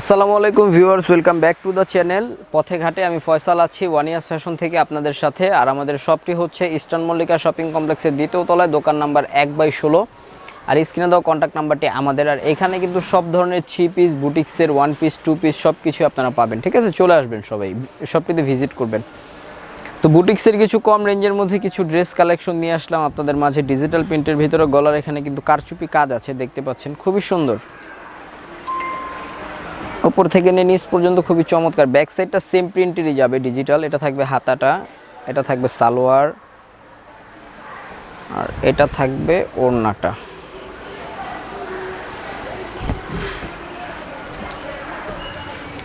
আসসালামু আলাইকুম viewers, welcome back to the channel. পথে ঘাটে আমি ফয়সাল আছি ওয়ান ইয়ার্স ফ্যাশন থেকে আপনাদের সাথে। আর আমাদের শপটি হচ্ছে ইস্টার্ন মল্লিকা শপিং কমপ্লেক্সের দ্বিতীয় তলায়, দোকান নাম্বার এক বাই ষোলো। আর স্ক্রিনে দেওয়া কন্ট্যাক্ট নাম্বারটি আমাদের। আর এখানে কিন্তু সব ধরনের থ্রি পিস, বুটিক্সের ওয়ান পিস টু পিস সব কিছু আপনারা পাবেন। ঠিক আছে, চলে আসবেন সবাই, শপটিতে ভিজিট করবেন। তো বুটিক্সের কিছু কম রেঞ্জের মধ্যে কিছু ড্রেস কালেকশন নিয়ে আসলাম আপনাদের মাঝে। ডিজিটাল প্রিন্টের ভিতরে গলার এখানে কিন্তু কারচুপি কাজ আছে, দেখতে পাচ্ছেন, খুবই সুন্দর। উপর থেকে নিয়ে নিচ পর্যন্ত খুবই চমৎকার। ব্যাক সাইডটা সেম প্রিন্টেরই যাবে ডিজিটাল এটা থাকবে হাতাটা, এটা থাকবে সালোয়ার, আর এটা থাকবে ওড়নাটা।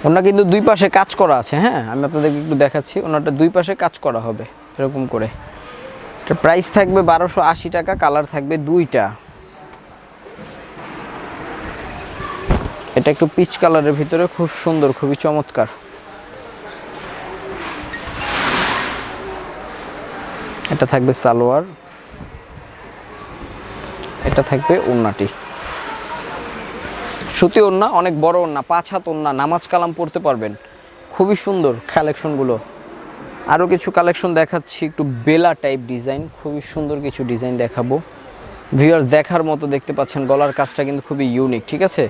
ওনা কিন্তু দুই পাশে কাজ করা আছে হ্যাঁ? আমি আপনাদেরকে একটু দেখাচ্ছি ওনাটা দুই পাশে কাজ করা হবে, এরকম করে। প্রাইস থাকবে বারোশো আশি টাকা কালার থাকবে দুইটা। এটা একটু পিচ কালারের ভিতরে খুব সুন্দর, খুবই চমৎকার। এটা থাকবে সালোয়ার, এটা থাকবে ওন্নাটি। সুতি ওন্না, অনেক বড় ওন্না, পাঁচ হাত ওন্না, নামাজ কালাম পড়তে পারবেন। খুবই সুন্দর কালেকশনগুলো আরও কিছু কালেকশন দেখাচ্ছি, একটু বেলা টাইপ ডিজাইন খুবই সুন্দর কিছু ডিজাইন দেখাবো। ভিউয়ার্স দেখার মতো দেখতে পাচ্ছেন, গলার কাজটা কিন্তু খুবই ইউনিক ঠিক আছে?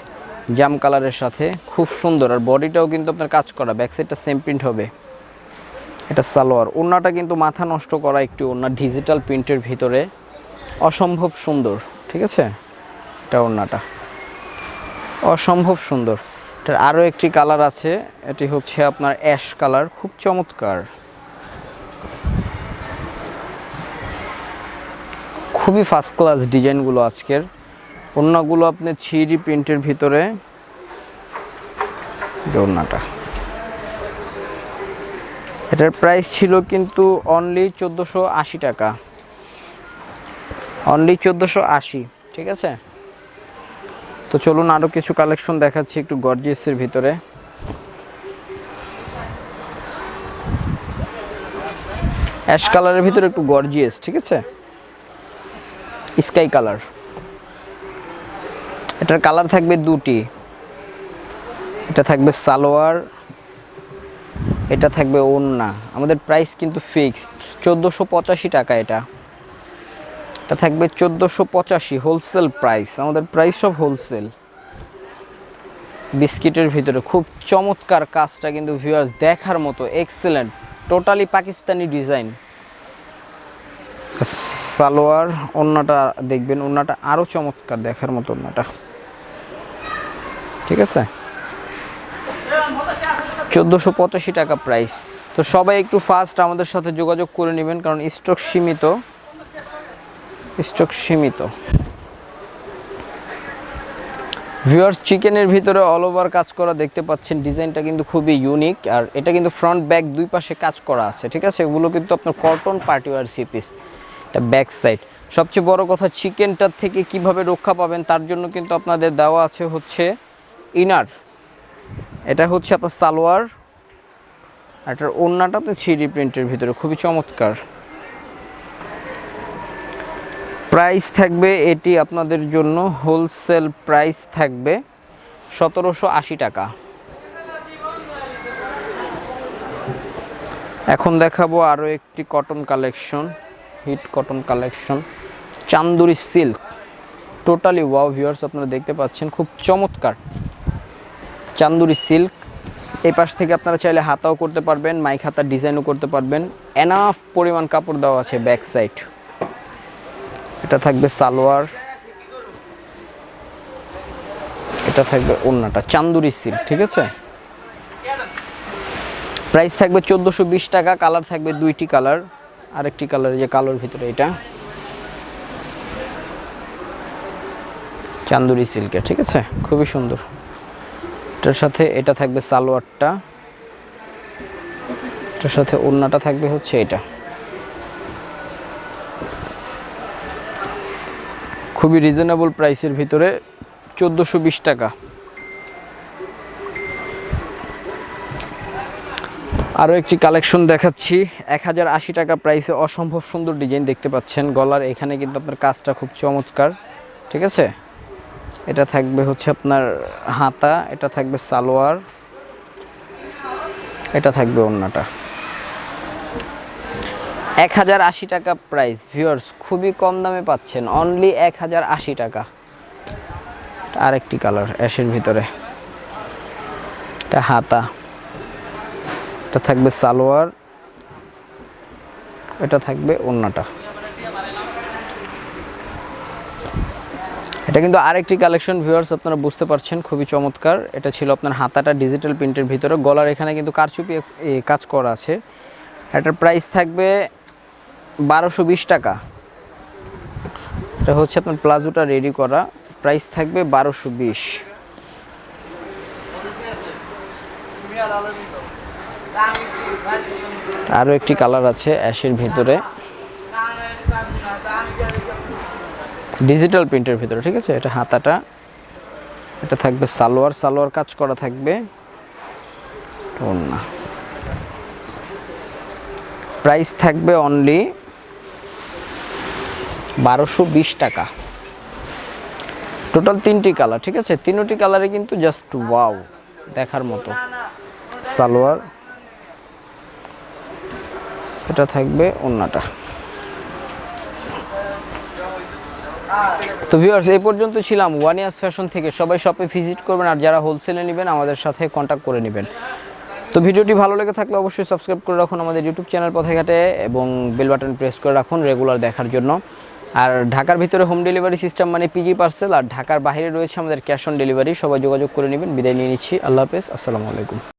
জাম কালারের সাথে, খুব সুন্দর। আর বডিটাও কিন্তু আপনার কাজ করা ব্যাক সাইডটা সেম প্রিন্ট হবে। এটা সালোয়ার। ওড়নাটা কিন্তু মাথা নষ্ট করা একটি ওড়না ডিজিটাল প্রিন্টের ভিতরে। অসম্ভব সুন্দর, ঠিক আছে? এটা ওড়নাটা। অসম্ভব সুন্দর। এটার আরও একটি কালার আছে, এটি হচ্ছে আপনার অ্যাশ কালার, খুব চমৎকার। খুবই ফার্স্ট ক্লাস ডিজাইনগুলো আজকের। ওড়নাগুলো আপনি থ্রি প্রিন্টের ভিতরে ওড়নাটা এটার প্রাইস ছিল কিন্তু অনলি চোদ্দোশো আশি টাকা। অনলি চোদ্দোশো আশি, ঠিক আছে? তো চলুন আরও কিছু কালেকশন দেখাচ্ছি একটু গর্জিয়াসের ভিতরে। অ্যাশ কালারের ভিতরে একটু গর্জিয়াস ঠিক আছে? স্কাই কালার এটার কালার থাকবে দুটি। এটা থাকবে সালোয়ার, এটা থাকবে ওন্না আমাদের প্রাইস কিন্তু ফিক্সড, চোদ্দোশো পঁচাশি টাকা এটা। এটা থাকবে চোদ্দোশো পঁচাশি, হোলসেল প্রাইস। আমাদের প্রাইস সব হোলসেল। বিস্কিটের ভিতরে খুব চমৎকার কাজটা কিন্তু ভিউয়ার্স দেখার মতো excellent totally Pakistani design salwar ওন্নাটা দেখবেন ওন্নাটা আরও চমৎকার দেখার মতো ওন্নাটা ঠিক আছে? চোদ্দোশো পঁচাশি টাকা প্রাইস তো সবাই একটু ফাস্ট আমাদের সাথে যোগাযোগ করে নেবেন, কারণ স্টক সীমিত। স্টক সীমিত। ভিউয়ার্স চিকেনের ভিতরে অল ওভার কাজ করা দেখতে পাচ্ছেন। ডিজাইনটা কিন্তু খুবই ইউনিক আর এটা কিন্তু ফ্রন্ট ব্যাক দুই পাশে কাজ করা আছে, ঠিক আছে? এগুলো কিন্তু আপনার কটন পার্টিওয়ার সিপিস এটা ব্যাক সাইড সবচেয়ে বড় কথা চিকেনটার থেকে কীভাবে রক্ষা পাবেন, তার জন্য কিন্তু আপনাদের দেওয়া আছে হচ্ছে ইনার। এটা হচ্ছে আপনার সালোয়ার। এটার ওড়নাটা আপনি থ্রি প্রিন্টের ভিতরে, খুবই চমৎকার। প্রাইস থাকবে এটি আপনাদের জন্য, হোলসেল প্রাইস থাকবে সতেরোশো আশি টাকা। এখন দেখাবো আরও একটি cotton collection, hit cotton collection, Chanderi silk. Totally wow viewers, আপনারা দেখতে পাচ্ছেন, খুব চমৎকার। চান্দুরি সিল্ক। এই পাশ থেকে আপনারা চাইলে হাতাও করতে পারবেন, মাইক হাতার ডিজাইনও করতে পারবেন। এনাফ পরিমাণ কাপড় দেওয়া আছে ব্যাক সাইড এটা থাকবে সালোয়ার। এটা থাকবে ওড়নাটা, চান্দুরি সিল্ক, ঠিক আছে? প্রাইস থাকবে চোদ্দোশো টাকা কালার থাকবে দুইটি কালার আরেকটি কালার যে কালোর ভিতরে এটা। চান্দুরি সিল্কের ঠিক আছে? খুবই সুন্দর। এটার সাথে এটা থাকবে সালোয়ারটা। এটার সাথে ওড়নাটা থাকবে হচ্ছে এটা। খুবই রিজনেবল প্রাইসের ভিতরে চোদ্দোশো বিশ টাকা। আরও একটি কালেকশন দেখাচ্ছি। এক হাজার আশি টাকা প্রাইসে অসম্ভব সুন্দর ডিজাইন দেখতে পাচ্ছেন। গলার এখানে কিন্তু আপনার কাজটা খুব চমৎকার। ঠিক আছে? এটা থাকবে হচ্ছে আপনার হাতা, এটা থাকবে সালোয়ার, এটা থাকবে অন্যটা এক হাজার আশি টাকা প্রাইস ভিউয়ার্স খুবই কম দামে পাচ্ছেন অনলি এক হাজার আশি টাকা। আরেকটি কালার অ্যাশের ভিতরে। এটা হাতা, এটা থাকবে সালোয়ার, এটা থাকবে অন্যটা এটা কিন্তু আরেকটি কালেকশন ভিউয়ার্স আপনারা বুঝতে পারছেন, খুবই চমৎকার। এটা ছিল আপনার হাতাটা ডিজিটাল প্রিন্টের ভিতরে। গলার এখানে কিন্তু কারচুপি কাজ করা আছে। এটার প্রাইস থাকবে বারোশো টাকা। এটা হচ্ছে আপনার প্লাজোটা রেডি করা। প্রাইস থাকবে বারোশো বিশ। আরও একটি কালার আছে অ্যাশের ভিতরে। ডিজিটাল প্রিন্টের ভিতরে, ঠিক আছে? এটা হাতাটা, এটা থাকবে সালোয়ার সালোয়ার কাজ করা থাকবে। ওড়না প্রাইস থাকবে অনলি বারোশো বিশ টাকা। টোটাল তিনটি কালার ঠিক আছে? তিনটি কালারে কিন্তু জাস্ট ওয়াও দেখার মতো। সালোয়ার, এটা থাকবে ওড়নাটা। তো ভিউয়ার্স এই পর্যন্ত ছিলাম ওয়ান ইয়ার্স ফ্যাশন থেকে। সবাই শপে ভিজিট করবেন আর যারা হোলসেলে নেবেন, আমাদের সাথে কন্ট্যাক্ট করে নেবেন। তো ভিডিওটি ভালো লেগে থাকলে অবশ্যই সাবস্ক্রাইব করে রাখুন আমাদের ইউটিউব চ্যানেল পথে ঘাটে এবং বেল বাটন প্রেস করে রাখুন রেগুলার দেখার জন্য। আর ঢাকার ভিতরে হোম ডেলিভারি সিস্টেম মানে পিজি পার্সেল আর ঢাকার বাইরে রয়েছে আমাদের ক্যাশ অন ডেলিভারি সবাই যোগাযোগ করে নেবেন। বিদায় নিয়ে নিচ্ছি। আল্লাহ হাফেজ। আসসালামু আলাইকুম।